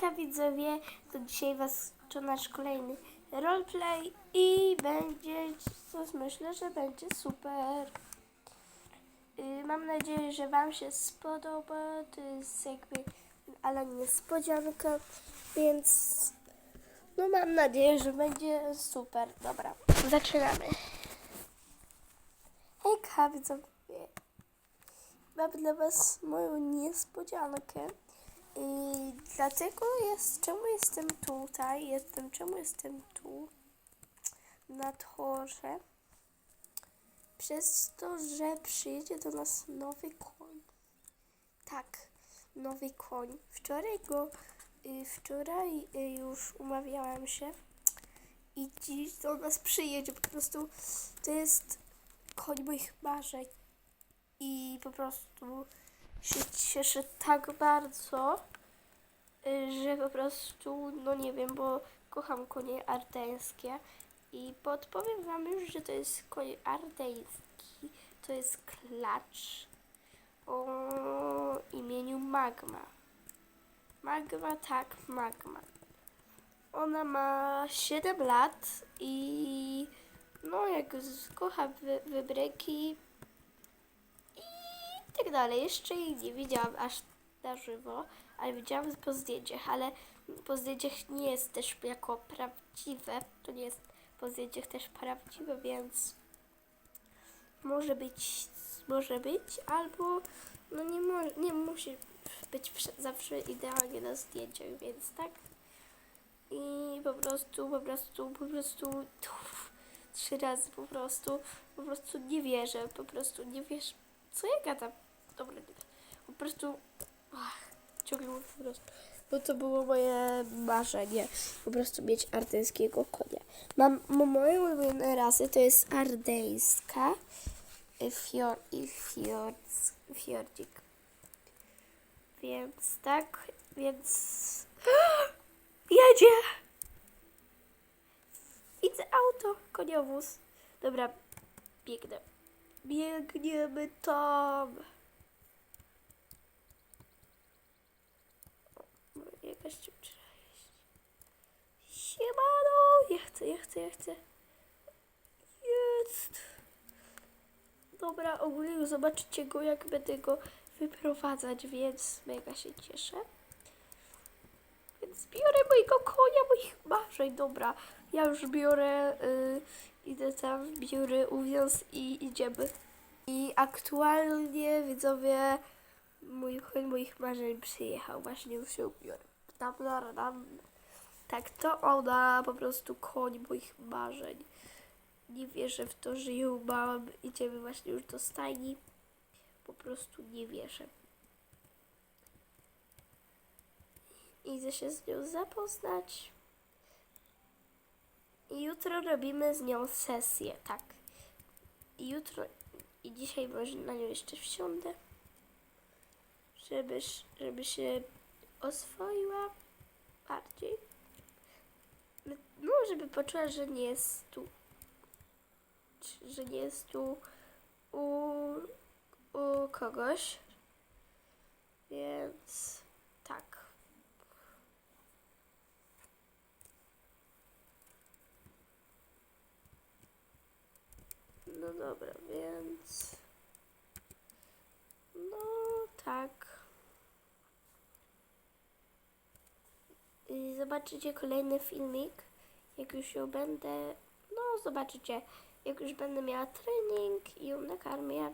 Hejka widzowie, to dzisiaj was czeka nasz kolejny roleplay i będzie coś myślę, że będzie super. Y, Mam nadzieję, że wam się spodoba, to jest jakby ale niespodzianka, więc no mam nadzieję, że będzie super. Dobra, zaczynamy. Hejka widzowie, mam dla was moją niespodziankę. I dlatego jest, czemu jestem tutaj, jestem, czemu jestem tu na torze? Przez to, że przyjedzie do nas nowy koń. Tak, nowy koń. Wczoraj go, y, wczoraj y, już umawiałam się i dziś do nas przyjedzie. Po prostu to jest koń moich marzeń i po prostu się cieszę tak bardzo, y, że po prostu, no nie wiem, bo kocham konie ardeńskie i podpowiem Wam już, że to jest koń ardeński, to jest klacz o imieniu Magma. Magma, tak, Magma. Ona ma 7 lat i no jak kocha wy, wybryki i tak dalej. Jeszcze jej nie widziałam aż na żywo, ale widziałam po zdjęciach, ale po zdjęciach nie jest też jako prawdziwe. To nie jest po zdjęciach też prawdziwe, więc może być, może być, albo no nie, mo, nie musi być wsz- zawsze idealnie na zdjęciach, więc tak. I po prostu, po prostu, po prostu uff, trzy razy po prostu, po prostu nie wierzę, po prostu nie wierzę. Co ja gadam? Dobra, nie. Po prostu ach, ciągle mówię po prostu. Bo to było moje marzenie. Po prostu mieć ardeńskiego konia. Mam mo- moje ulubione rasy to jest ardeńska y, fior, i fiord, fiordzik. Więc tak, więc jedzie! Widzę auto, koniowóz. Dobra, biegnę. Biegniemy tam. Jakaś dziewczyna jest. Siemano! Ja chcę, ja chcę, ja chcę. Jest. Dobra, ogólnie zobaczycie go, jak będę go wyprowadzać, więc mega się cieszę. Więc biorę mojego konia, moich marzeń. Dobra, ja już biorę, y, idę tam, biorę uwiąz i idziemy. I aktualnie, widzowie, mój koń moich marzeń przyjechał. Właśnie już się ubiorę. Tam, tam, tam. Tak, to ona, po prostu koń moich marzeń. Nie wierzę w to, że ją mam. Idziemy właśnie już do stajni. Po prostu nie wierzę. Idę się z nią zapoznać. I jutro robimy z nią sesję, tak. I jutro i dzisiaj może na nią jeszcze wsiądę. Żeby, żeby się oswoiła bardziej. No, żeby poczuła, że nie jest tu. Że nie jest tu u, u kogoś. Więc tak. No dobra, więc. No tak. I zobaczycie kolejny filmik, jak już ją będę. No, zobaczycie, jak już będę miała trening i ją nakarmię.